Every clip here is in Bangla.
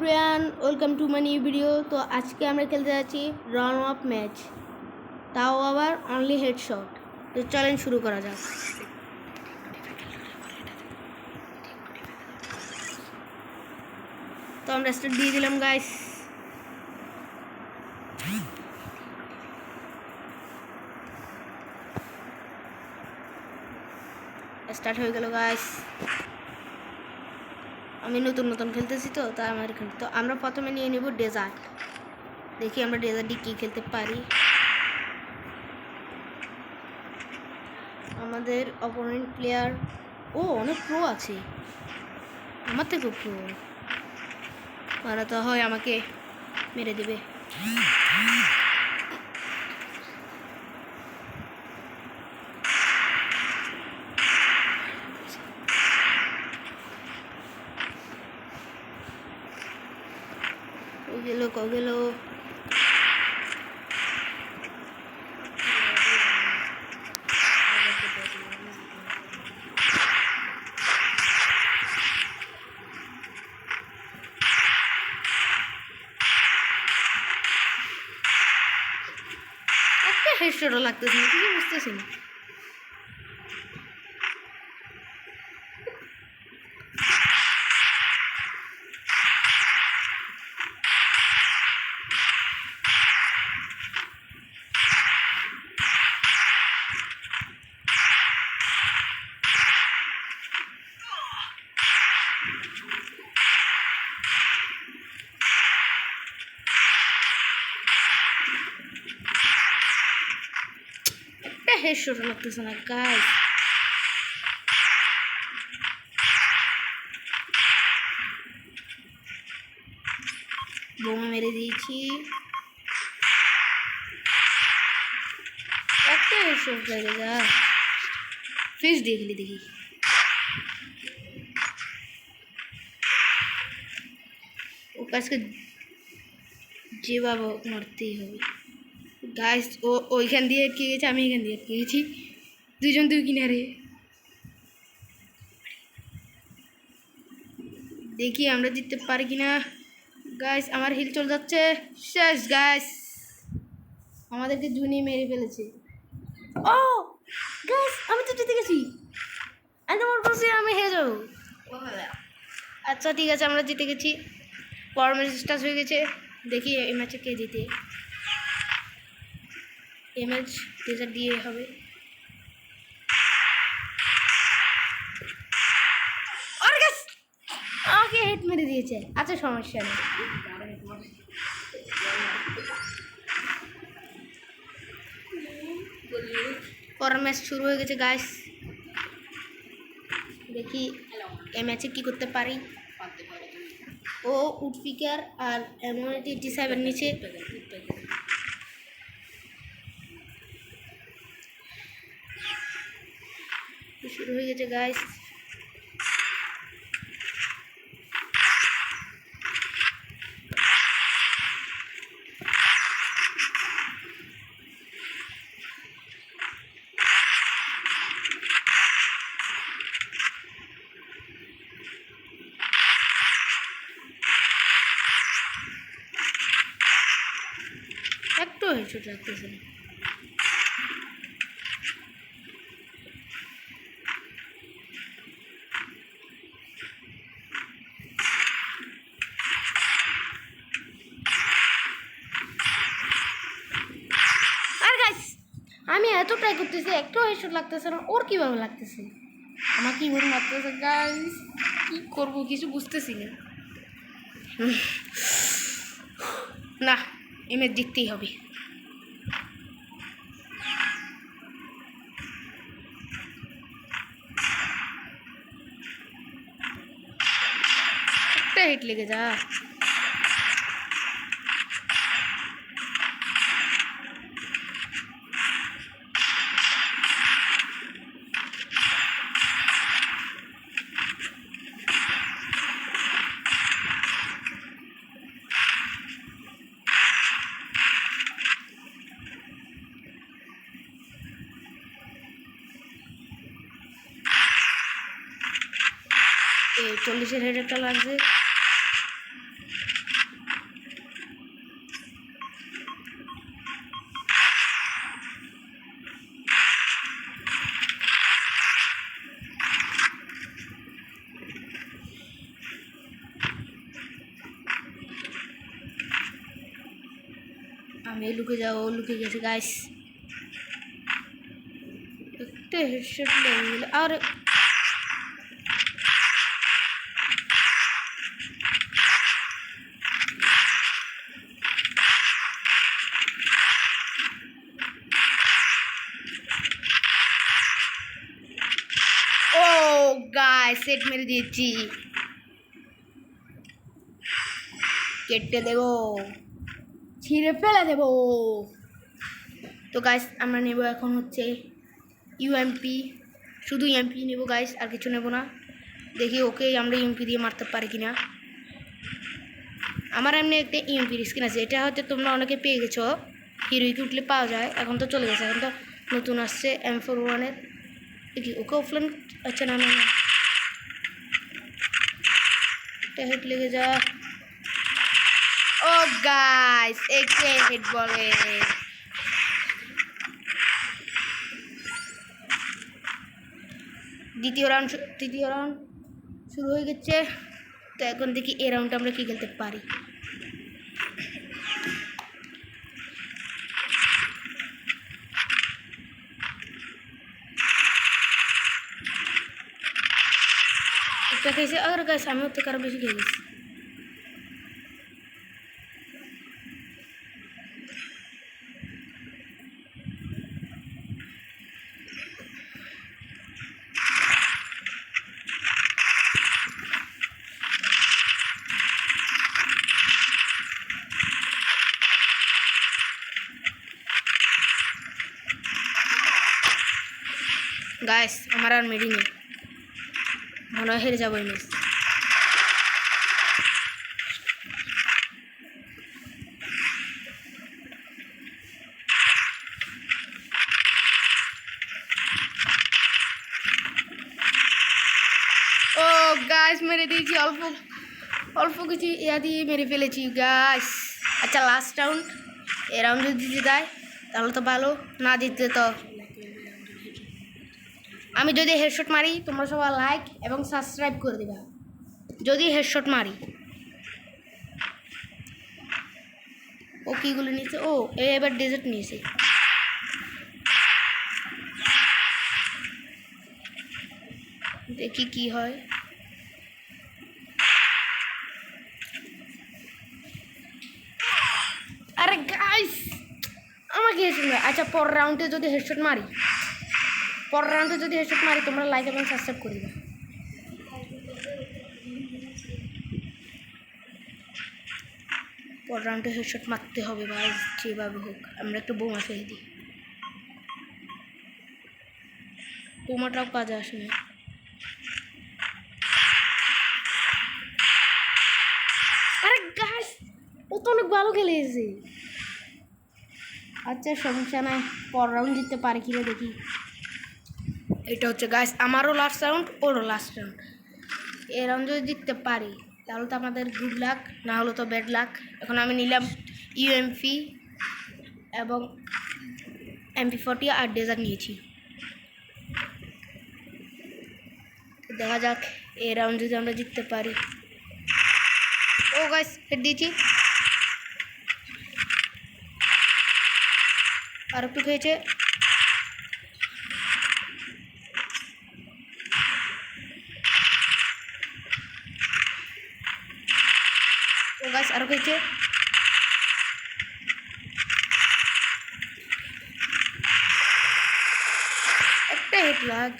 Brian welcome to my new video তো আজকে আমরা খেলতে যাচ্ছি রান আপ ম্যাচ তাও আবার অনলি হেডশট তো চ্যালেঞ্জ শুরু করা যাক। তো আমরা স্টার্ট দিয়ে দিলাম গাইস স্টার্ট হয়ে গেল গাইস আমি নতুন নতুন খেলতেছি তো তাই আমার এখানে। তো আমরা প্রথমে নিয়ে নেব ডেজার্ট দেখি আমরা ডেজার্টে কী খেলতে পারি। আমাদের অপোনেন্ট প্লেয়ার ও, অনেক প্রো আছে। আমার থেকেও প্রো ওরা তো হয়, আমাকে মেরে দেবে। গেল ক গেল? একটা হেডশটও লাগতেছে না কিছু বুঝতেছি না হেডশটও লাগতেছে না গাইস বোমা মেরে দিয়েছি। যা। ফিস দিয়ে খেলি দেখি। ও কাজকে যেভাবে হোক মারতেই হবে। গাইস ও, ওইখান দিয়ে আটকে গেছে, আমি এখান দিয়ে আটকে গেছি। দুজন দুই কিনারে। দেখি আমরা জিততে পারি কিনা। গাইস আমার হিল চলে যাচ্ছে। শেষ গাইস আমাদেরকে জুনি মেরে ফেলেছে। ও গাইস আমি তো জিতে গেছি। আমি তোমার আমি হেরে যাব। আচ্ছা ঠিক আছে, আমরা জিতে গেছি। পর হয়ে গেছে। দেখি এই ম্যাচে কে জিতে। এই ম্যাচ রেজাল্ট দিয়ে হবে। আমাকে হেড মেরে দিয়েছে। আচ্ছা সমস্যা নেই। পরের ম্যাচ শুরু হয়ে গেছে গাইস দেখি এই ম্যাচে কি করতে পারি। ও উডপিকার আর এমন এইটি সেভেন নিচে। শুরু হয়ে গেছে গাইস একটু না আর গাইস আমি এত ট্রাই করতেছি, একটু হেডশট লাগতেছে না, ওর কীভাবে লাগতেছে? আমার কীভাবে মারতেছে গাইস কি করব, কিছু বুঝতেছি না। না, এমএ জিততেই হবে। একটা হিট লেগে যা। চল্লিশের হেড একটা লাগছে। আমি লুকে যাব ও লুকে গেছে গাইস একটা হেডশট আর গাইস সেট মেরে দিয়েছি। কেটে দেবো। ছিঁড়ে ফেলে দেবো। তো গাইস আমরা নেব এখন হচ্ছে ইউএমপি শুধু ইউএমপি নেব গাইস আর কিছু নেব না। দেখি ওকে আমরা ইউএমপি দিয়ে মারতে পারি কিনা। আমার এমনি একটা ইউএমপির স্কিন আছে। এটা হয়তো তোমরা অনেকে পেয়ে গেছো। হিরোইকে উঠলে পাওয়া যায়। এখন তো চলে গেছে। এখন তো নতুন আসছে এম ফোর ওয়ানের কি ওকে অফলাইন আচ্ছা না না না এটা হেড লেগে যা ও গাইস একে হেড বলে দ্বিতীয় রাউন্ড তৃতীয় রাউন্ড শুরু হয়ে গেছে তো এখন দেখি এই রাউন্ডটা আমরা কি খেলতে পারি একটা খেয়েছে আর গাছ আমি ওর থেকে আরও বেশি খেয়ে গেছি গাইস আমার আর মেডি নেই মনে হয় হেরে যাব এই ও গাছ মেরে দিয়েছি, অল্প অল্প কিছু ইয়া দিয়ে মেরে ফেলেছি গাছ আচ্ছা লাস্ট রাউন্ড এ রাউন্ড যদি দেয় তাহলে তো ভালো, না দিতে তো আমি যদি হেডশট মারি, তোমরা সবাই লাইক এবং সাবস্ক্রাইব করে দেবে। যদি হেডশট মারি। ও কীগুলো নিয়েছে? ও, এ এবার ডেজার্ট নিয়েছে। দেখি কি হয়। আরে গাইস আমাকে আচ্ছা পর রাউন্ডে যদি হেডশট মারি। পরের রাউন্ডে যদি হেডশট মারি, তোমরা লাইক এবং সাবস্ক্রাইব করে দিবে। পরের রাউন্ডে হেডশট মারতে হবে ভাই, যেভাবে হোক। আমরা একটু বোমা ফেলে দিই। বোমাটাও কাজে আসে না। আরে গাছ ও তো অনেক ভালো খেলেছে। আচ্ছা সমস্যা নাই। পর রাউন্ড জিততে পারে কিনা দেখি। এটা হচ্ছে গাইস আমারও লাস্ট রাউন্ড ওরও লাস্ট রাউন্ড এই রাউন্ড যদি জিততে পারি, তাহলে তো আমাদের গুড লাক না হলে তো ব্যাড লাক এখন আমি নিলাম ইউএমপি এবং এমপি ফর্টি আর ডেজার্ট নিয়েছি। দেখা যাক এই রাউন্ড যদি আমরা জিততে পারি। ও গাইস হেড দিয়েছি। আর একটু খেয়েছে। ও গাছ আরও খেয়েছে একটা হেড লাগ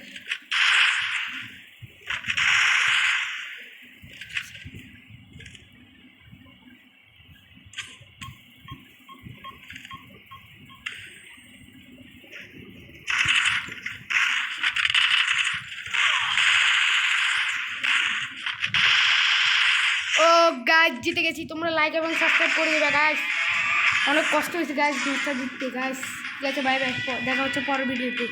গাছ জিতে গেছি। তোমরা লাইক এবং সাবস্ক্রাইব করে দেবে গাছ অনেক কষ্ট হয়েছে গাছ জিততে গাছ ঠিক আছে বাই বাই দেখা হচ্ছে পরের ভিডিওতে